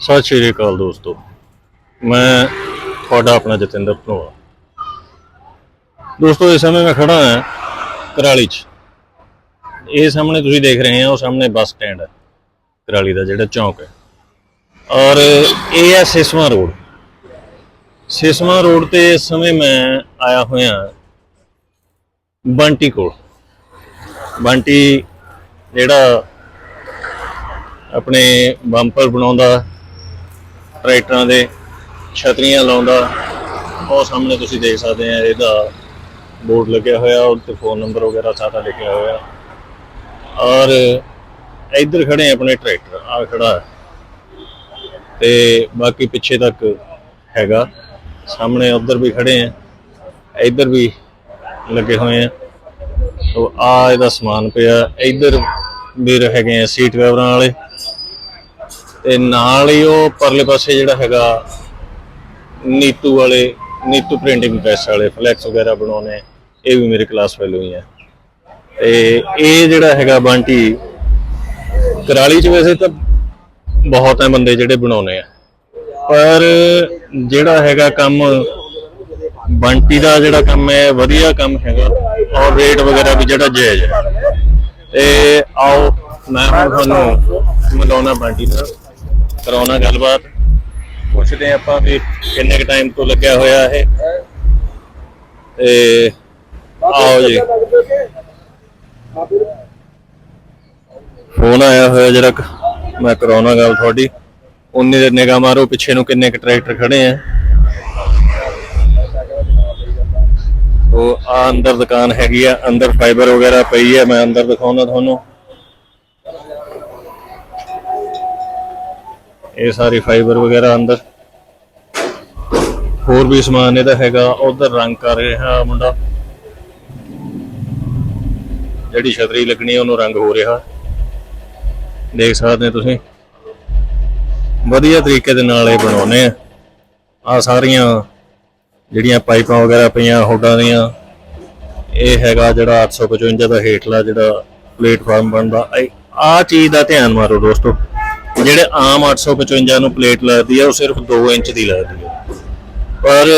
ਸਤਿ ਸ਼੍ਰੀ ਅਕਾਲ ਦੋਸਤੋ। ਮੈਂ ਤੁਹਾਡਾ ਆਪਣਾ ਜਤਿੰਦਰ ਧਨੋਆ। ਦੋਸਤੋ, ਇਸ ਸਮੇਂ ਮੈਂ ਖੜਾ ਹਾਂ ਕਰਾਲੀ 'ਚ। ਇਹ ਸਾਹਮਣੇ ਤੁਸੀਂ ਦੇਖ ਰਹੇ ਹੋ ਉਹ ਸਾਹਮਣੇ ਬੱਸ ਸਟੈਂਡ ਹੈ, ਕਰਾਲੀ ਦਾ ਜਿਹੜਾ ਚੌਂਕ ਹੈ। ਔਰ ਇਹ ਹੈ ਸਿਸਵਾ ਰੋਡ। ਸਿਸਵਾ ਰੋਡ ਤੇ ਇਸ ਸਮੇਂ ਮੈਂ ਆਇਆ ਹੋਇਆ ਬੰਟੀ ਕੋਲ। ਬੰਟੀ ਜਿਹੜਾ ਆਪਣੇ ਬੰਪਰ ਬਣਾਉਂਦਾ ਟਰੈਕਟਰਾਂ ਦੇ ਛਤਰੀਆਂ ਲਾਉਂਦਾ, ਉਹ ਸਾਹਮਣੇ ਤੁਸੀਂ ਦੇਖ ਸਕਦੇ ਆ, ਇਹਦਾ ਬੋਰਡ ਲੱਗਿਆ ਹੋਇਆ ਉੱਤੇ ਫੋਨ ਨੰਬਰ ਵਗੈਰਾ ਸਾਰਾ ਲਿਖਿਆ ਹੋਇਆ। ਔਰ ਇੱਧਰ ਖੜੇ ਆਪਣੇ ਟਰੈਕਟਰ ਆ ਖੜਾ ਹੈ। ਤੇ ਬਾਕੀ ਪਿੱਛੇ ਤੱਕ ਹੈਗਾ, ਸਾਹਮਣੇ ਉੱਧਰ ਵੀ ਖੜੇ ਆ, ਇੱਧਰ ਵੀ ਲੱਗੇ ਹੋਏ ਆ। ਤੋ ਆ ਇਹਦਾ ਸਮਾਨ ਪਿਆ, ਇੱਧਰ ਵੀ ਹੈਗੇ ਆ ਸੀਟ ਕਵਰਾਂ ਵਾਲੇ। ਤੇ ਨਾਲ ਹੀ ਉਹ ਪਰਲੇ ਪਾਸੇ ਜਿਹੜਾ ਹੈਗਾ ਨੀਤੂ ਵਾਲੇ, ਨੀਤੂ ਪ੍ਰਿੰਟਿੰਗ ਪ੍ਰੈਸ ਵਾਲੇ, ਫਲੈਕਸ ਵਗੈਰਾ ਬਣਾਉਣੇ ਇਹ ਵੀ ਮੇਰੇ ਕਲਾਸ ਫੈਲੋ ਹੀ ਆ। ਤੇ ਇਹ ਜਿਹੜਾ ਹੈਗਾ ਬੰਟੀ, ਕਰਾਲੀ ਚ ਵੈਸੇ ਤਾਂ ਬਹੁਤ ਹੈ ਬੰਦੇ ਜਿਹੜੇ ਬਣਾਉਣੇ ਆ। ਪਰ ਜਿਹੜਾ ਹੈਗਾ ਕੰਮ ਬੰਟੀ ਦਾ ਜਿਹੜਾ ਕੰਮ ਹੈ, ਵਧੀਆ ਕੰਮ ਹੈਗਾ। ਔਰ ਰੇਟ ਵਗੈਰਾ ਵੀ ਜਿਹੜਾ ਜਾਇਜ਼ ਹੈ। ਤੇ ਆਓ, ਮੈਂ ਤੁਹਾਨੂੰ ਮਿਲਾਉਣਾ ਬੰਟੀ ਨਾਲ। ਕਰਾਉਣਾ ਗੱਲਬਾਤ। ਪੁੱਛਦੇ ਆਪਾਂ ਵੀ ਕਿੰਨੇ ਕ ਟਾਈਮ ਤੋਂ ਲੱਗਿਆ ਹੋਇਆ ਇਹ। ਤੇ ਆਓ ਜੀ ਫੋਨ ਆਇਆ ਹੋਇਆ ਜਰਾ ਮੈਂ ਕਰਾਉਣਾ ਗੱਲ ਤੁਹਾਡੀ। ਉਨੀ ਦੇ ਨਿਗਾਹ ਮਾਰੋ ਪਿੱਛੇ ਨੂੰ ਕਿੰਨੇ ਕ ਟਰੈਕਟਰ ਖੜੇ ਆ। ਉਹ ਆ ਅੰਦਰ ਦੁਕਾਨ ਹੈਗੀ ਆ ਅੰਦਰ ਫਾਈਬਰ ਵਗੈਰਾ ਪਈ ਹੈ ਮੈਂ ਅੰਦਰ ਦਿਖਾਉਣਾ ਤੁਹਾਨੂੰ। ਇਹ ਸਾਰੀ ਫਾਈਬਰ ਵਗੈਰਾ ਅੰਦਰ। ਹੋਰ ਵੀ ਸਮਾਨ ਇਹਦਾ ਹੈਗਾ, ਉਧਰ ਰੰਗ ਕਰ ਰਿਹਾ ਮੁੰਡਾ। ਜਿਹੜੀ ਛਤਰੀ ਲੱਗਣੀ ਉਹਨੂੰ ਰੰਗ ਹੋ ਰਿਹਾ। ਦੇਖ ਸਕਦੇ ਹੋ ਤੁਸੀਂ। ਵਧੀਆ ਤਰੀਕੇ ਦੇ ਨਾਲ ਇਹ ਬਣਾਉਨੇ ਆ। ਆ ਸਾਰੀਆਂ ਜਿਹੜੀਆਂ ਪਾਈਪਾਂ ਵਗੈਰਾ ਪਈਆਂ, ਹੋਡਾਂ ਦੀਆਂ, ਇਹ ਹੈਗਾ ਜਿਹੜਾ 855 ਦਾ ਹੇਠਲਾ ਜਿਹੜਾ ਪਲੇਟਫਾਰਮ ਬਣਦਾ। ਆ ਚੀਜ਼ ਦਾ ਧਿਆਨ ਮਾਰੋ ਦੋਸਤੋ। ਜਿਹੜੇ ਆਮ 855 ਨੂੰ ਪਲੇਟ ਲੱਗਦੀ ਹੈ, ਉਹ ਸਿਰਫ 2 ਇੰਚ ਦੀ ਲੱਗਦੀ ਹੈ। ਪਰ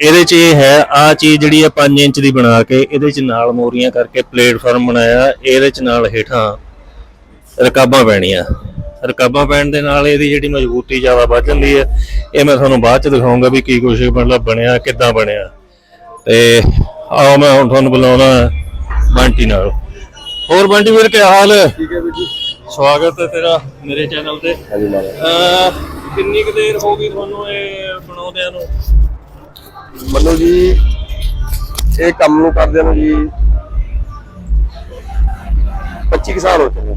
ਇਹਦੇ ਚ ਇਹ ਹੈ ਆ ਚੀਜ਼ ਜਿਹੜੀ ਹੈ 5 ਇੰਚ ਦੀ ਬਣਾ ਕੇ ਇਹਦੇ ਚ ਨਾਲ ਮੋਰੀਆਂ ਕਰਕੇ ਪਲੇਟਫਾਰਮ ਬਣਾਇਆ, ਇਹਦੇ ਚ ਨਾਲ ਹੇਠਾਂ ਰਕਾਬਾਂ ਪੈਣੀਆਂ। ਰਕਾਬਾਂ ਪੈਣ ਦੇ ਨਾਲ ਇਹਦੀ ਜਿਹੜੀ ਮਜ਼ਬੂਤੀ ਜ਼ਿਆਦਾ ਵੱਧ ਜਾਂਦੀ ਹੈ। ਇਹ ਮੈਂ ਤੁਹਾਨੂੰ ਬਾਅਦ ਚ ਦਿਖਾਉਂਗਾ ਵੀ ਕੀ ਕੁਛ ਮਤਲਬ ਬਣਿਆ, ਕਿੱਦਾਂ ਬਣਿਆ। ਤੇ ਆਓ ਮੈਂ ਹੁਣ ਤੁਹਾਨੂੰ ਬੁਲਾਉਣਾ ਬੰਟੀ ਨਾਲ। ਹੋਰ ਬੰਟੀ ਵੀਰ, ਕੀ ਹਾਲ ਹੈ? ਠੀਕ ਹੈ ਵੀਰ ਜੀ। ਸਵਾਗਤ ਹੈ ਤੇਰਾ ਮੇਰੇ ਚੈਨਲ ਤੇ। ਹਾਂਜੀ ਕਿੰਨੀ ਕੁ ਦੇਰ ਹੋ ਗਈ ਤੁਹਾਨੂੰ ਇਹ ਬਣਾਉਂਦਿਆਂ ਨੂੰ? ਮੰਨੋ ਜੀ ਇਹ ਕੰਮ ਨੂੰ ਕਰਦਿਆਂ ਨੂੰ ਜੀ 25 ਕੁ ਸਾਲ ਹੋ ਚੁੱਕੇ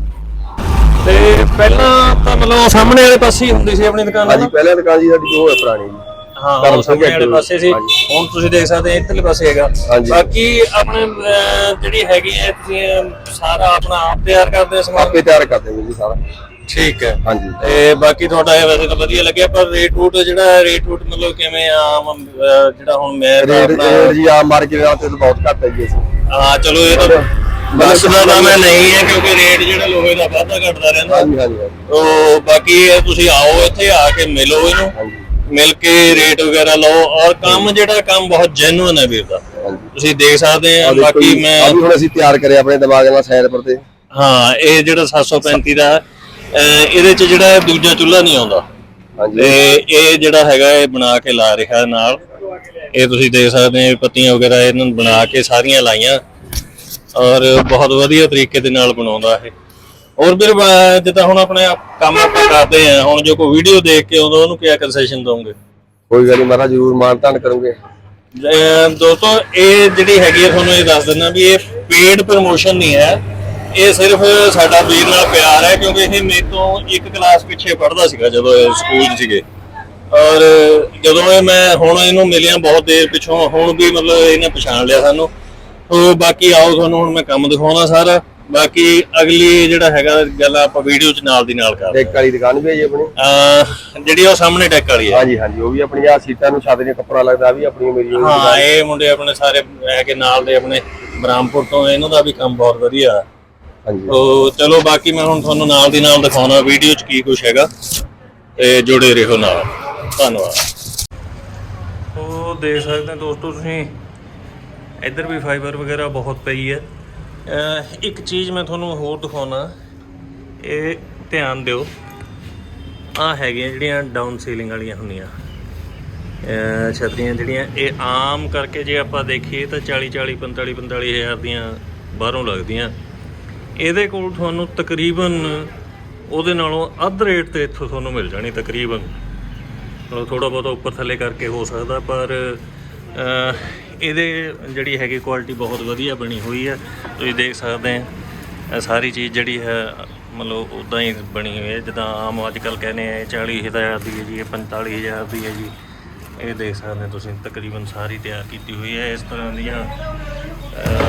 ਤੇ ਪਹਿਲਾਂ ਤਾਂ ਮਤਲਬ ਸਾਹਮਣੇ ਵਾਲੇ ਪਾਸੇ ਹੀ ਹੁੰਦੀ ਸੀ ਆਪਣੀ ਦੁਕਾਨ ਹਾਂਜੀ ਪਹਿਲਾਂ ਦੁਕਾਨ ਜੀ ਸਾਡੀ ਜੋ ਹੈ ਪੁਰਾਣੀ ਜੀ। ਹਾਂ ਧਰਮ ਉਹ ਸਿੰਘ ਸਾਹਮਣੇ ਵਾਲੇ ਐਕਟਿਵ। ਪਾਸੇ ਸੀ। ਹਾਂਜੀ। ਹੁਣ ਤੁਸੀਂ ਦੇਖ ਸਕਦੇ ਹੋ ਇੱਧਰਲੇ ਪਾਸੇ ਹੈਗਾ। ਹਾਂਜੀ। ਬਾਕੀ ਆਪਣੇ ਅਹ, ਜਿਹੜੀ ਹੈਗੀ ਹੈ ਤੁਸੀਂ ਅਹ, ਸਾਰਾ ਆਪਣਾ ਆਪ ਤਿਆਰ ਕਰਦੇ ਹੋ ਸਮਾਨ? ਆਪੇ ਤਿਆਰ ਕਰਦੇ ਹਾਂ ਜੀ ਸਾਰਾ। ਠੀਕ ਹੈ। ਹਾਂਜੀ। ਤੇ ਬਾਕੀ ਤੁਹਾਡਾ ਇਹ ਵੈਸੇ ਤਾਂ ਵਧੀਆ ਲੱਗਿਆ ਪਰ ਰੇਟ ਰੂਟ ਜਿਹੜਾ ਰੇਟ ਰੂਟ ਮਤਲਬ ਕਿਵੇਂ ਆਮ ਅਹ, ਜਿਹੜਾ ਹੁਣ ਮੈਂ ਤਾਂ ਰੇਟ ਆਪਣਾ ਰੇਟ ਜੀ ਆ ਮਾਰਕੀਟ ਨਾਲ ਤੇ ਬਹੁਤ ਘੱਟ ਹੈ ਜੀ। ਅਸੀਂ ਹਾਂ ਚਲੋ ਇਹ ਤਾਂ ਦੱਸਦਾ ਤਾਂ ਮੈਂ ਨਹੀਂ ਹੈ ਕਿਉਂਕਿ ਰੇਟ ਜਿਹੜਾ ਲੋਹੇ ਦਾ ਵਾਧਾ ਘਟਦਾ ਰਹਿੰਦਾ। ਹਾਂਜੀ ਹਾਂਜੀ ਹਾਂਜੀ। ਉਹ ਬਾਕੀ ਇਹ ਤੁਸੀਂ ਆਓ ਇੱਥੇ ਆ ਕੇ ਮਿਲੋ ਇਹਨੂੰ। ਹਾਂਜੀ। ਮਿਲ ਕੇ ਰੇਟ ਵਗੈਰਾ ਲਓ ਔਰ ਕੰਮ ਜਿਹੜਾ ਕੰਮ ਬਹੁਤ ਜੈਨੂਇਨ ਹੈ ਵੀਰ ਦਾ। ਤੁਸੀਂ ਦੇਖ ਸਕਦੇ ਆ ਬਾਕੀ ਮੈਂ ਵੀ ਹੁਣ ਅਸੀਂ ਤਿਆਰ ਕਰਿਆ ਆਪਣੇ ਦਿਮਾਗ ਨਾਲ ਸਾਈਡ ਪਰ ਤੇ। ਹਾਂ ਇਹ ਜਿਹੜਾ 735 ਦਾ ਇਹਦੇ ਚ ਜਿਹੜਾ ਦੂਜਾ ਚੁੱਲ੍ਹਾ ਨਹੀਂ ਆਉਂਦਾ। ਤੇ ਇਹ ਜਿਹੜਾ ਹੈਗਾ ਇਹ ਬਣਾ ਕੇ ਲਾ ਰਿਹਾ ਨਾਲ। ਇਹ ਤੁਸੀਂ ਦੇਖ ਸਕਦੇ ਹੋ ਪੱਤੀਆਂ ਵਗੈਰਾ ਇਹਨਾਂ ਨੂੰ ਬਣਾ ਕੇ ਸਾਰੀਆਂ ਲਾਈਆਂ। ਔਰ ਬਹੁਤ ਵਧੀਆ ਤਰੀਕੇ ਦੇ ਨਾਲ ਬਣਾਉਂਦਾ ਇਹ। ਔਰ ਫਿਰ ਅਹ, ਜਿੱਦਾਂ ਹੁਣ ਆਪਣੇ ਆਪ ਕੰਮ ਆਪਾਂ ਕਰਦੇ ਆ ਹੁਣ ਜੋ ਕੋਈ ਵੀਡੀਓ ਦੇਖ ਕੇ ਉਦੋਂ ਉਹਨੂੰ ਕਿਆ ਕੰਸੈਸ਼ਨ ਦੋਗੇ ਕੋਈ ਗੱਲ ਨਹੀਂ ਮਹਾਰਾਜ ਜ਼ਰੂਰ ਮਾਨਤਾਨ ਕਰੋਗੇ। ਦੋਸਤੋ ਇਹ ਜਿਹੜੀ ਹੈਗੀ ਤੁਹਾਨੂੰ ਇਹ ਦੱਸ ਦਿੰਦਾ ਵੀ ਇਹ ਪੇਡ ਪ੍ਰਮੋਸ਼ਨ ਨਹੀਂ ਹੈ। ਇਹ ਸਿਰਫ ਸਾਡਾ ਵੀਰ ਨਾਲ ਪਿਆਰ ਹੈ ਕਿਉਂਕਿ ਇਹ ਮੇਰੇ ਤੋਂ ਇੱਕ ਕਲਾਸ ਪਿੱਛੇ ਪੜ੍ਹਦਾ ਸੀਗਾ ਜਦੋਂ ਇਹ ਸਕੂਲ 'ਚ ਸੀਗੇ। ਔਰ ਜਦੋਂ ਇਹ ਮੈਂ ਹੁਣ ਇਹਨੂੰ ਮਿਲਿਆ ਬਹੁਤ ਦੇਰ ਪਿੱਛੋਂ ਹੁਣ ਵੀ ਮਤਲਬ ਇਹਨੇ ਪਛਾਣ ਲਿਆ ਸਾਨੂੰ। ਤੋ ਬਾਕੀ ਆਓ ਤੁਹਾਨੂੰ ਹੁਣ ਮੈਂ ਕੰਮ ਦਿਖਾਉਣਾ ਸਾਰਾ। ਬਾਕੀ ਅਗਲੀ ਜਿਹੜਾ ਹੈਗਾ ਗੱਲ ਆਪਾਂ ਵੀਡੀਓ 'ਚ ਨਾਲ ਦੀ ਨਾਲ ਕਰਦੇ ਡੈਕ ਵਾਲੀ ਦੁਕਾਨ ਵੀ ਹੈ ਜੀ ਆਪਣੀ। ਅਹ ਜਿਹੜੀ ਉਹ ਸਾਹਮਣੇ ਡੈਕ ਵਾਲੀ ਹੈ। ਹਾਂਜੀ ਹਾਂਜੀ ਉਹ ਵੀ ਆਪਣੀ ਆ ਸੀਟਾਂ ਨੂੰ ਛੱਤ ਦੀਆਂ ਕੱਪੜਾ ਲੱਗਦਾ ਵੀ ਆਪਣੀ ਮੇਰੀ ਹਾਂ ਇਹ ਮੁੰਡੇ ਆਪਣੇ ਸਾਰੇ ਹੈਗੇ ਨਾਲ ਦੇ ਆਪਣੇ ਬ੍ਰਾਹਮਪੁਰ ਤੋਂ ਇਹਨਾਂ ਦਾ ਵੀ ਕੰਮ ਬਹੁਤ ਵਧੀਆ। ਹੈ ਹਾਂਜੀ। ਤੋ ਚਲੋ ਬਾਕੀ ਮੈਂ ਹੁਣ ਤੁਹਾਨੂੰ ਨਾਲ ਦੀ ਨਾਲ ਦਿਖਾਉਣਾ ਵੀਡੀਓ 'ਚ ਕੀ ਕੁਝ ਹੈਗਾ ਤੇ ਜੁੜੇ ਰਹੋ ਨਾਲ। ਧੰਨਵਾਦ। ਉਹ ਦੇਖ ਸਕਦੇ ਹੋ ਦੋਸਤੋ ਤੁਸੀਂ ਇੱਧਰ ਵੀ ਫਾਈਬਰ ਵਗੈਰਾ ਬਹੁਤ ਪਈ ਹੈ। ਇੱਕ ਚੀਜ਼ ਮੈਂ ਤੁਹਾਨੂੰ ਹੋਰ ਦਿਖਾਉਣਾ। ਇਹ ਧਿਆਨ ਦਿਓ। ਆ ਹੈਗੀਆਂ ਜਿਹੜੀਆਂ ਡਾਊਨ ਸੀਲਿੰਗ ਵਾਲੀਆਂ ਹੁੰਦੀਆਂ। ਅਹ ਛਤਰੀਆਂ ਜਿਹੜੀਆਂ, ਇਹ ਆਮ ਕਰਕੇ ਜੇ ਆਪਾਂ ਦੇਖੀਏ ਤਾਂ 40 40 45 45 ਹਜ਼ਾਰ ਦੀਆਂ ਬਾਹਰੋਂ ਲੱਗਦੀਆਂ। ਇਹਦੇ ਕੋਲ ਤੁਹਾਨੂੰ ਤਕਰੀਬਨ ਉਹਦੇ ਨਾਲੋਂ ਅੱਧ ਰੇਟ ਤੇ ਇੱਥੋਂ ਤੁਹਾਨੂੰ ਮਿਲ ਜਾਣੀ ਤਕਰੀਬਨ। ਮਤਲਬ ਥੋੜਾ ਬਹੁਤਾ ਉੱਪਰ ਥੱਲੇ ਕਰਕੇ ਹੋ ਸਕਦਾ, ਪਰ ਇਹਦੇ ਜਿਹੜੀ ਹੈਗੀ ਕੁਆਲਿਟੀ ਬਹੁਤ ਵਧੀਆ ਬਣੀ ਹੋਈ ਹੈ। ਤੁਸੀਂ ਦੇਖ ਸਕਦੇ ਆ ਸਾਰੀ ਚੀਜ਼ ਜਿਹੜੀ ਹੈ ਮਤਲਬ ਉਦਾਂ ਹੀ ਬਣੀ ਹੋਈ ਹੈ। ਜਿੱਦਾਂ ਆਮ ਅੱਜ ਕੱਲ ਕਹਿੰਦੇ ਆ ਇਹ 40000 ਦੀ ਹੈ ਜੀ ਇਹ 45000 ਦੀ ਹੈ ਜੀ। ਇਹ ਦੇਖ ਸਕਦੇ ਤੁਸੀਂ ਤਕਰੀਬਨ ਸਾਰੀ ਤਿਆਰ ਕੀਤੀ ਹੋਈ ਹੈ। ਇਸ ਤਰ੍ਹਾਂ ਦੀਆਂ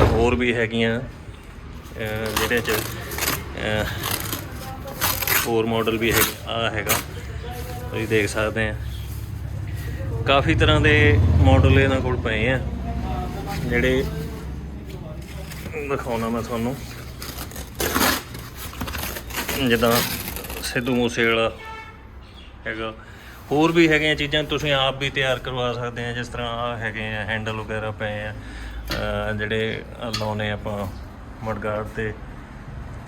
ਹੋਰ ਵੀ ਹੈਗੀਆਂ ਅਹ, ਜਿਹੜੇ ਚ ਹੋਰ ਮਾਡਲ ਵੀ ਹੈ ਆ ਹੈਗਾ। ਤੁਸੀਂ ਦੇਖ ਸਕਦੇ ਆ। ਕਾਫੀ ਤਰ੍ਹਾਂ ਦੇ ਮਾਡਲ ਇਹਨਾਂ ਕੋਲ ਪਏ ਆ। ਜਿਹੜੇ ਦਿਖਾਉਣਾ ਮੈਂ ਤੁਹਾਨੂੰ। ਜਿੱਦਾਂ ਸਿੱਧੂ ਮੂਸੇ ਵਾਲਾ ਹੈਗਾ। ਹੋਰ ਵੀ ਹੈਗੀਆਂ ਚੀਜ਼ਾਂ ਤੁਸੀਂ ਆਪ ਵੀ ਤਿਆਰ ਕਰਵਾ ਸਕਦੇ ਆ, ਜਿਸ ਤਰ੍ਹਾਂ ਆ ਹੈਗੇ ਆ, ਹੈਂਡਲ ਵਗੈਰਾ ਪਏ ਆ। ਅਹ ਜਿਹੜੇ ਲਾਉਨੇ ਆਪਾਂ ਮਡਗਾਰਡ ਤੇ,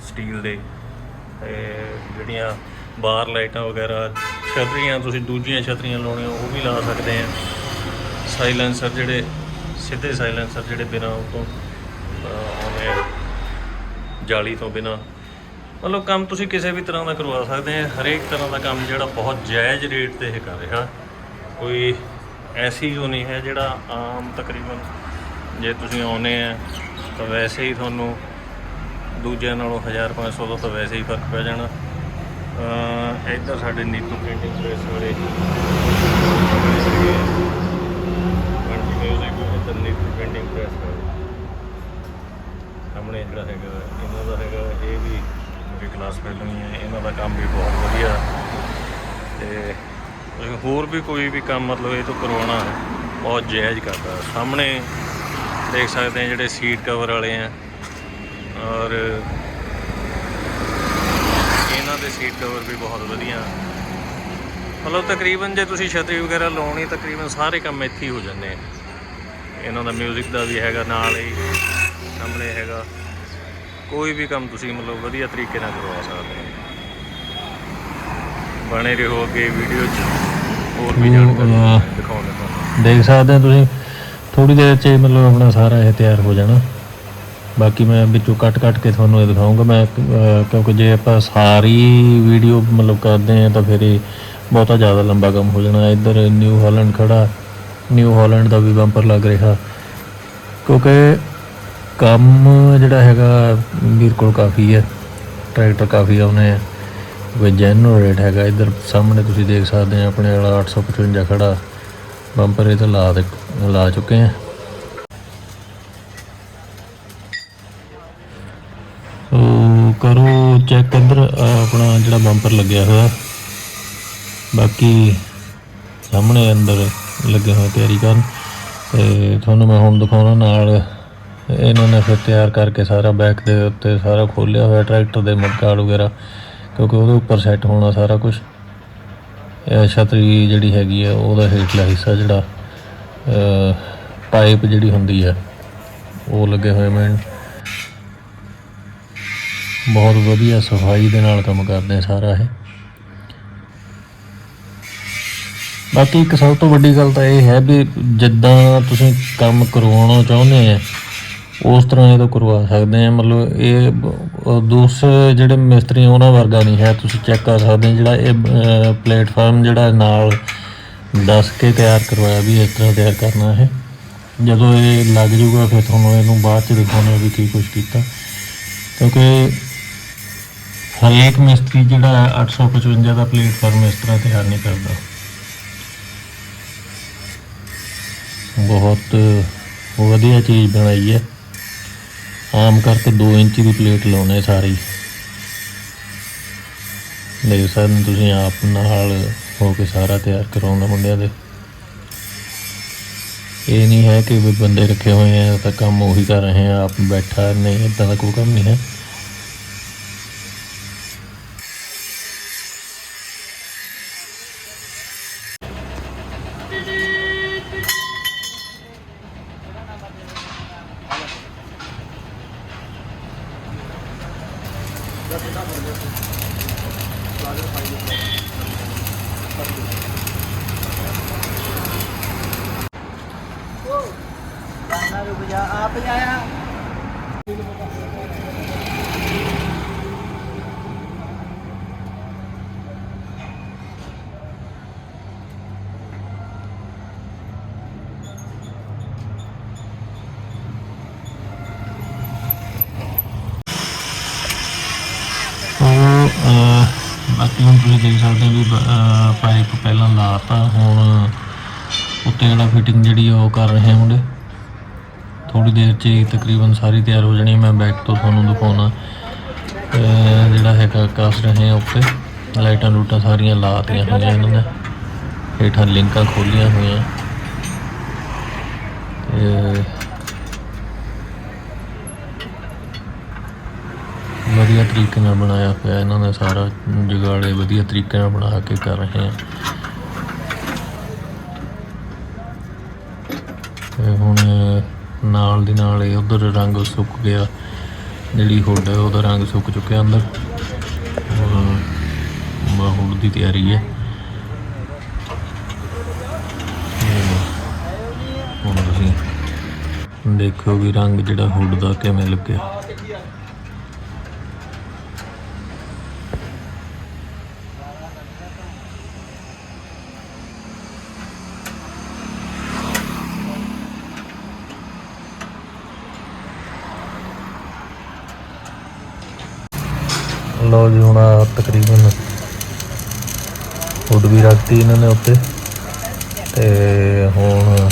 ਸਟੀਲ ਦੇ। ਤੇ ਜਿਹੜੀਆਂ ਬਾਹਰ ਲਾਈਟਾਂ ਵਗੈਰਾ, ਛਤਰੀਆਂ, ਤੁਸੀਂ ਦੂਜੀਆਂ ਛਤਰੀਆਂ ਲਾਉਣੀਆਂ, ਉਹ ਵੀ ਲਾ ਸਕਦੇ ਆ। ਸਾਈਲੈਂਸਰ ਜਿਹੜੇ ਸਿੱਧੇ ਸਾਇਲੈਂਸਰ ਜਿਹੜੇ ਬਿਨਾਂ ਉਹ ਤੋਂ ਅਹ, ਆਉਂਦੇ ਜਾਲੀ ਤੋਂ ਬਿਨਾਂ। ਮਤਲਬ ਕੰਮ ਤੁਸੀਂ ਕਿਸੇ ਵੀ ਤਰ੍ਹਾਂ ਦਾ ਕਰਵਾ ਸਕਦੇ ਆ। ਹਰੇਕ ਤਰ੍ਹਾਂ ਦਾ ਕੰਮ ਜਿਹੜਾ ਬਹੁਤ ਜਾਇਜ਼ ਰੇਟ ਤੇ ਇਹ ਕਰ ਰਿਹਾ। ਕੋਈ ਐਸੀ ਜੋ ਨਹੀਂ ਹੈ ਜਿਹੜਾ ਆਮ ਤਕਰੀਬਨ ਜੇ ਤੁਸੀਂ ਆਉਨੇ ਆ ਤਾਂ ਵੈਸੇ ਹੀ ਤੁਹਾਨੂੰ ਦੂਜਿਆਂ ਨਾਲੋਂ 1500 ਦਾ ਤਾਂ ਵੈਸੇ ਹੀ ਫ਼ਰਕ ਪੈ ਜਾਣਾ। ਇੱਧਰ ਸਾਡੇ ਨੀਤੂ ਪ੍ਰਿੰਟਿੰਗ ਪ੍ਰੈਸ ਵਾਲੇ। ਮਿਊਜ਼ਿਕ ਇੱਧਰ ਪ੍ਰਿੰਟਿੰਗ ਪ੍ਰੈਸ ਸਾਹਮਣੇ ਜਿਹੜਾ ਹੈਗਾ, ਇਹਨਾਂ ਦਾ ਹੈਗਾ ਇਹ ਵੀ ਮੇਰੀ ਕਲਾਸ ਫੈਲੋ ਹੀ ਹੈ, ਇਹਨਾਂ ਦਾ ਕੰਮ ਵੀ ਬਹੁਤ ਵਧੀਆ। ਤੇ ਹੋਰ ਵੀ ਕੋਈ ਵੀ ਕੰਮ ਮਤਲਬ ਇਹ ਤੋਂ ਕਰਵਾਉਣਾ ਬਹੁਤ ਜਾਇਜ਼ ਕਰਦਾ। ਸਾਹਮਣੇ ਦੇਖ ਸਕਦੇ ਆ ਜਿਹੜੇ ਸੀਟ ਕਵਰ ਵਾਲੇ ਆ। ਔਰ ਇਹਨਾਂ ਦੇ ਸੀਟ ਕਵਰ ਵੀ ਬਹੁਤ ਵਧੀਆ। ਮਤਲਬ ਤਕਰੀਬਨ ਜੇ ਤੁਸੀਂ ਛਤਰੀ ਵਗੈਰਾ ਲਾਉਣੀ, ਤਕਰੀਬਨ ਸਾਰੇ ਕੰਮ ਇੱਥੇ ਹੀ ਹੋ ਜਾਂਦੇ ਆ। ਇਹਨਾਂ ਦਾ 뮤직 ਦਾ ਵੀ ਹੈਗਾ ਨਾਲ ਹੀ ਸਾਹਮਣੇ ਹੈਗਾ। ਕੋਈ ਵੀ ਕੰਮ ਤੁਸੀਂ ਮਤਲਬ ਵਧੀਆ ਤਰੀਕੇ ਨਾਲ ਕਰਵਾ ਸਕਦੇ ਹੋ। ਬਣੇ ਰਹੋ ਅੱਗੇ ਵੀਡੀਓ 'ਚ ਹੋਰ ਵੀ ਜਾਣਕਾਰੀ ਦਿਖਾਉਂਦੇ ਤੁਹਾਨੂੰ ਦੇਖ ਸਕਦੇ ਹੋ ਤੁਸੀਂ ਥੋੜੀ ਦੇਰ 'ਚ ਮਤਲਬ ਆਪਣਾ ਸਾਰਾ ਇਹ ਤਿਆਰ ਹੋ ਜਾਣਾ। ਬਾਕੀ ਮੈਂ ਵਿੱਚੋਂ ਕੱਟ ਕੱਟ ਕੇ ਤੁਹਾਨੂੰ ਇਹ ਦਿਖਾਉਂਗਾ ਮੈਂ ਕਿਉਂਕਿ ਜੇ ਆਪਾਂ ਸਾਰੀ ਵੀਡੀਓ ਮਤਲਬ ਕਰਦੇ ਆ ਤਾਂ ਫਿਰ ਇਹ ਬਹੁਤਾ ਜ਼ਿਆਦਾ ਲੰਬਾ ਕੰਮ ਹੋ ਜਾਣਾ। ਇੱਧਰ ਨਿਊ ਹਾਲੈਂਡ ਖੜਾ। ਨਿਊ ਹਾਲੈਂਡ ਦਾ ਵੀ ਬੰਪਰ ਲੱਗ ਰਿਹਾ। ਕਿਉਂਕਿ ਕੰਮ ਜਿਹੜਾ ਹੈਗਾ ਵੀਰ ਕੋਲ ਕਾਫੀ ਹੈ। ਟਰੈਕਟਰ ਕਾਫੀ ਆਉਨੇ ਆ ਕੋਈ ਜੈਨੂਅਲ ਰੇਟ ਹੈਗਾ। ਇੱਧਰ ਸਾਹਮਣੇ ਤੁਸੀਂ ਦੇਖ ਸਕਦੇ ਆ, ਆਪਣੇ ਵਾਲਾ 855 ਖੜਾ। ਬੰਪਰ ਇਹ ਤਾਂ ਲਾ ਦੇ, ਲਾ ਚੁੱਕੇ ਆ। ਕਰੋ ਚੈੱਕ ਇੱਧਰ ਆਪਣਾ ਜਿਹੜਾ ਬੰਪਰ ਲੱਗਿਆ ਹੋਇਆ। ਬਾਕੀ ਸਾਹਮਣੇ ਅੰਦਰ ਲੱਗੇ ਹੋਏ ਤਿਆਰੀ ਕਰਨ। ਤੇ ਤੁਹਾਨੂੰ ਮੈਂ ਹੁਣ ਦਿਖਾਉਣਾ ਨਾਲ, ਇਹਨਾਂ ਨੇ ਫਿਰ ਤਿਆਰ ਕਰਕੇ ਸਾਰਾ ਬੈਕ ਦੇ ਉੱਤੇ ਸਾਰਾ ਖੋਲਿਆ ਹੋਇਆ ਟਰੈਕਟਰ ਦੇ ਮਡਗਾਰਡ ਵਗੈਰਾ, ਕਿਉਂਕਿ ਉਹਦੇ ਉੱਪਰ ਸੈੱਟ ਹੋਣਾ ਸਾਰਾ ਕੁਝ ਇਹ ਛਤਰੀ ਜਿਹੜੀ ਹੈਗੀ ਆ, ਉਹਦਾ ਹੇਠਲਾ ਹਿੱਸਾ ਜਿਹੜਾ ਪਾਈਪ ਜਿਹੜੀ ਹੁੰਦੀ ਆ, ਉਹ ਲੱਗੇ ਹੋਏ ਮੈਂ ਬਹੁਤ ਵਧੀਆ ਸਫ਼ਾਈ ਦੇ ਨਾਲ ਕੰਮ ਕਰਦੇ ਸਾਰਾ ਇਹ। ਬਾਕੀ ਇੱਕ ਸਭ ਤੋਂ ਵੱਡੀ ਗੱਲ ਤਾਂ ਇਹ ਹੈ ਵੀ ਜਿੱਦਾਂ ਤੁਸੀਂ ਕੰਮ ਕਰਵਾਉਣਾ ਚਾਹੁੰਦੇ ਆ, ਉਸ ਤਰ੍ਹਾਂ ਇਹ ਤੋਂ ਕਰਵਾ ਸਕਦੇ ਆ। ਮਤਲਬ ਇਹ ਬ- ਦੂਸਰੇ ਜਿਹੜੇ ਮਿਸਤਰੀ ਉਹਨਾਂ ਵਰਗਾ ਨਹੀਂ ਹੈ। ਤੁਸੀਂ ਚੈੱਕ ਕਰ ਸਕਦੇ ਜਿਹੜਾ ਇਹ ਪਲੇਟਫਾਰਮ ਜਿਹੜਾ ਨਾਲ ਦੱਸ ਕੇ ਤਿਆਰ ਕਰਵਾਇਆ ਵੀ ਇਸ ਤਰ੍ਹਾਂ ਤਿਆਰ ਕਰਨਾ ਹੈ ਜਦੋਂ ਇਹ ਲੱਗ ਜੂਗਾ ਫਿਰ ਤੁਹਾਨੂੰ ਇਹਨੂੰ ਬਾਅਦ ਚ ਦਿਖਾਉਣਾ ਵੀ ਕੀ ਕੁਝ ਕੀਤਾ। ਕਿਉਂਕਿ ਹਰੇਕ ਮਿਸਤਰੀ ਜਿਹੜਾ 855 ਦਾ ਪਲੇਟਫਾਰਮ ਇਸ ਤਰ੍ਹਾਂ ਤਿਆਰ ਨਹੀਂ ਕਰਦਾ। ਬਹੁਤ ਵਧੀਆ ਚੀਜ਼ ਬਣਾਈ ਹੈ। ਆਮ ਕਰਕੇ 2 ਇੰਚ ਦੀ ਪਲੇਟ ਲਾਉਣੇ ਸਾਰੀ। ਦੇਖ ਸਕਦੇ ਤੁਸੀਂ ਆਪ ਨਾਲ ਹੋ ਕੇ ਸਾਰਾ ਤਿਆਰ ਕਰਾਉਂਦਾ ਮੁੰਡਿਆਂ ਦੇ। ਇਹ ਨਹੀਂ ਹੈ ਕਿ ਵੀ ਬੰਦੇ ਰੱਖੇ ਹੋਏ ਆ, ਤਾਂ ਕੰਮ ਉਹੀ ਕਰ ਰਹੇ ਆ, ਆਪ ਬੈਠਾ ਨਹੀਂ ਇਦਾਂ ਦਾ ਕੋਈ ਕੰਮ ਨਹੀਂ ਹੈ। रुक ਪਹਿਲਾਂ ਲਾਤਾ ਹੁਣ ਉੱਤੇ ਜਿਹੜਾ ਫਿਟਿੰਗ ਜਿਹੜੀ ਆ ਉਹ ਕਰ ਰਹੇ ਮੁੰਡੇ। ਥੋੜੀ ਦੇਰ 'ਚ ਹੀ ਤਕਰੀਬਨ ਸਾਰੀ ਤਿਆਰ ਹੋ ਜਾਣੀ ਮੈਂ ਬੈਕ ਤੋਂ ਤੁਹਾਨੂੰ ਦਿਖਾਉਣਾ। ਜਿਹੜਾ ਹੈਗਾ ਕੱਸ ਰਹੇ ਆ ਉੱਤੇ। ਲਾਈਟਾਂ ਲੂਟਾਂ ਸਾਰੀਆਂ ਲਾਤੀਆਂ ਹੋਈਆਂ ਇਹਨਾਂ ਨੇ। ਹੇਠਾਂ ਲਿੰਕਾਂ ਖੋਲੀਆਂ ਹੋਈਆਂ। ਤੇ ਵਧੀਆ ਤਰੀਕੇ ਨਾਲ ਬਣਾਇਆ ਹੋਇਆ ਇਹਨਾਂ ਨੇ ਸਾਰਾ। ਜਗਾੜੇ ਵਧੀਆ ਤਰੀਕੇ ਨਾਲ ਬਣਾ ਕੇ ਕਰ ਰਹੇ ਆ ਤੇ ਹੁਣ ਨਾਲ ਦੀ ਨਾਲ ਇਹ ਉਧਰ ਰੰਗ ਸੁੱਕ ਗਿਆ। ਜਿਹੜੀ ਹੁੱਡ ਹੈ, ਉਹਦਾ ਰੰਗ ਸੁੱਕ ਚੁੱਕਿਆ ਅੰਦਰ। ਹੁਣ ਹੁੱਡ ਦੀ ਤਿਆਰੀ ਹੈ। ਹੁਣ ਤੁਸੀਂ ਦੇਖੋ ਵੀ ਰੰਗ ਜਿਹੜਾ ਹੁੱਡ ਦਾ ਕਿਵੇਂ ਲੱਗਿਆ। ਲਓ ਜੀ ਹੁਣ ਆਹ ਤਕਰੀਬਨ ਹੁੱਡ ਵੀ ਰੱਖਤੀ ਇਹਨਾਂ ਨੇ ਉੱਤੇ। ਤੇ ਹੁਣ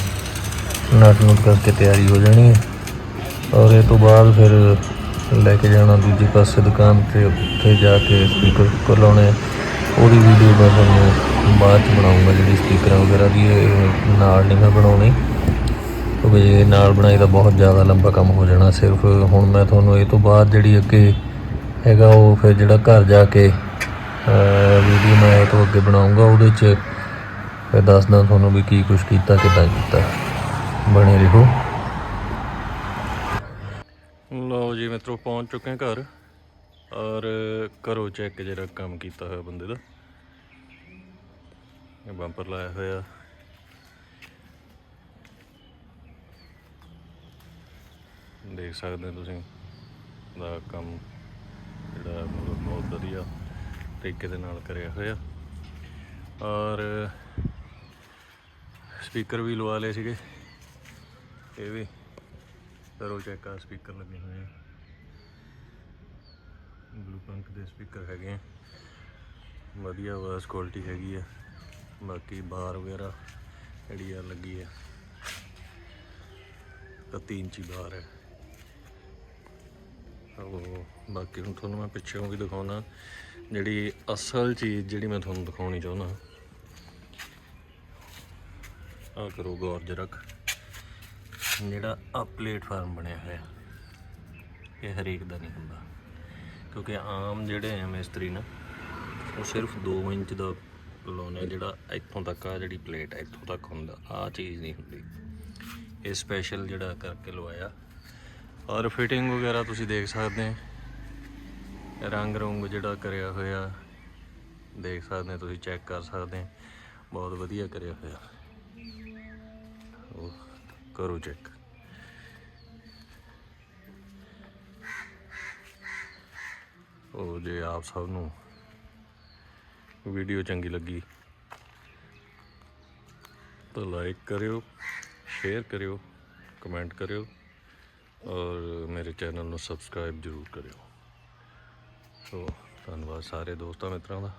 ਨਟ ਨੁਟ ਕਰਕੇ ਤਿਆਰੀ ਹੋ ਜਾਣੀ ਹੈ। ਔਰ ਇਹ ਤੋਂ ਬਾਅਦ ਫਿਰ ਲੈ ਕੇ ਜਾਣਾ ਦੂਜੇ ਪਾਸੇ ਦੁਕਾਨ ਤੇ, ਉੱਥੇ ਜਾ ਕੇ ਸਪੀਕਰ ਸਪੂਕਰ ਲਾਉਣੇ ਆ। ਉਹਦੀ ਵੀਡੀਓ ਮੈਂ ਤੁਹਾਨੂੰ ਬਾਅਦ ਚ ਬਣਾਉਂਗਾ ਜਿਹੜੀ ਸਪੀਕਰਾਂ ਵਗੈਰਾ ਦੀ, ਇਹ ਨਾਲ ਨਹੀਂ ਮੈਂ ਬਣਾਉਣੀ। ਕਿਉਂਕਿ ਜੇ ਨਾਲ ਬਣਾਈ ਤਾਂ ਬਹੁਤ ਜ਼ਿਆਦਾ ਲੰਬਾ ਕੰਮ ਹੋ ਜਾਣਾ। ਸਿਰਫ ਹੁਣ ਮੈਂ ਤੁਹਾਨੂੰ ਇਹ ਤੋਂ ਬਾਅਦ ਜਿਹੜੀ ਅੱਗੇ ਹੈਗਾ, ਉਹ ਫਿਰ ਜਿਹੜਾ ਘਰ ਜਾ ਕੇ ਵੀਡੀਓ ਮੈਂ ਤੋਂ ਅੱਗੇ ਬਣਾਉਂਗਾ, ਉਹਦੇ 'ਚ ਫਿਰ ਦੱਸਦਾ ਤੁਹਾਨੂੰ ਵੀ ਕੀ ਕੁਝ ਕੀਤਾ, ਕਿੱਦਾਂ ਕੀਤਾ। ਬਣੇ ਰਹੋ। ਲਓ ਜੀ ਮਿੱਤਰੋ, ਪਹੁੰਚ ਚੁੱਕੇ ਹਾਂ ਘਰ। ਔਰ ਕਰੋ ਚੈੱਕ ਜਿਹੜਾ ਕੰਮ ਕੀਤਾ ਹੋਇਆ ਬੰਦੇ ਦਾ। ਇਹ ਬੰਪਰ ਲਾਇਆ ਹੋਇਆ। ਦੇਖ ਸਕਦੇ ਹੋ ਤੁਸੀਂ, ਦਾ ਕੰਮ ਜਿਹੜਾ ਮਤਲਬ ਬਹੁਤ ਵਧੀਆ ਤਰੀਕੇ ਦੇ ਨਾਲ ਕਰਿਆ ਹੋਇਆ। ਔਰ ਸਪੀਕਰ ਵੀ ਲਵਾ ਲਏ ਸੀਗੇ। ਇਹ ਵੀ ਕਰੋ ਚੈੱਕ ਆ ਸਪੀਕਰ ਲੱਗੇ ਹੋਏ ਆ। ਬਲੂ ਪੰਕ ਦੇ ਸਪੀਕਰ ਹੈਗੇ ਆ। ਵਧੀਆ ਆਵਾਜ਼ ਕੁਆਲਿਟੀ ਹੈਗੀ ਆ। ਬਾਕੀ ਬਾਰ ਵਗੈਰਾ ਜਿਹੜੀ ਆ ਲੱਗੀ ਆ 31 ਇੰਚੀ ਬਾਰ ਹੈ ਉਹ ਬਾਕੀ ਹੁਣ ਤੁਹਾਨੂੰ ਮੈਂ ਪਿੱਛੋਂ ਵੀ ਦਿਖਾਉਣਾ। ਜਿਹੜੀ ਅਸਲ ਚੀਜ਼ ਜਿਹੜੀ ਮੈਂ ਤੁਹਾਨੂੰ ਦਿਖਾਉਣੀ ਚਾਹੁੰਦਾ ਆ ਕਰੋ ਗੌਰ ਜਰਕ ਜਿਹੜਾ ਆ ਪਲੇਟਫਾਰਮ ਬਣਿਆ ਹੋਇਆ, ਇਹ ਹਰੇਕ ਦਾ ਨਹੀਂ ਹੁੰਦਾ। ਕਿਉਂਕਿ ਆਮ ਜਿਹੜੇ ਆ ਮਿਸਤਰੀ ਨਾ, ਉਹ ਸਿਰਫ 2 ਇੰਚ ਦਾ ਲਾਉਣੇ ਜਿਹੜਾ ਇੱਥੋਂ ਤੱਕ ਆ ਜਿਹੜੀ ਪਲੇਟ ਹੈ ਇੱਥੋਂ ਤੱਕ ਹੁੰਦਾ। ਆ ਚੀਜ਼ ਨਹੀਂ ਹੁੰਦੀ। ਇਹ ਸਪੈਸ਼ਲ ਜਿਹੜਾ ਕਰਕੇ ਲਵਾਇਆ। ਔਰ ਫਿਟਿੰਗ ਵਗੈਰਾ ਤੁਸੀਂ ਦੇਖ ਸਕਦੇ ਹੋ। ਰੰਗ ਰੰਗ ਜਿਹੜਾ ਕਰਿਆ ਹੋਇਆ, ਦੇਖ ਸਕਦੇ ਹੋ ਤੁਸੀਂ ਚੈੱਕ ਕਰ ਸਕਦੇ ਹੋ। ਬਹੁਤ ਵਧੀਆ ਕਰਿਆ ਹੋਇਆ। ਉਹ ਕਰੋ ਚੈੱਕ ਉਹ ਜੇ ਆਪ ਸਭ ਨੂੰ ਵੀਡੀਓ ਚੰਗੀ ਲੱਗੀ, ਤਾਂ ਲਾਈਕ ਕਰਿਓ ਸ਼ੇਅਰ ਕਰਿਓ ਕਮੈਂਟ ਕਰਿਓ। ਔਰ ਮੇਰੇ ਚੈਨਲ ਨੂੰ ਸਬਸਕ੍ਰਾਈਬ ਜ਼ਰੂਰ ਕਰਿਓ। ਸੋ, ਧੰਨਵਾਦ ਸਾਰੇ ਦੋਸਤਾਂ ਮਿੱਤਰਾਂ ਦਾ।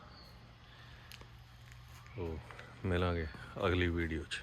ਸੋ, ਮਿਲਾਂਗੇ ਅਗਲੀ ਵੀਡੀਓ 'ਚ।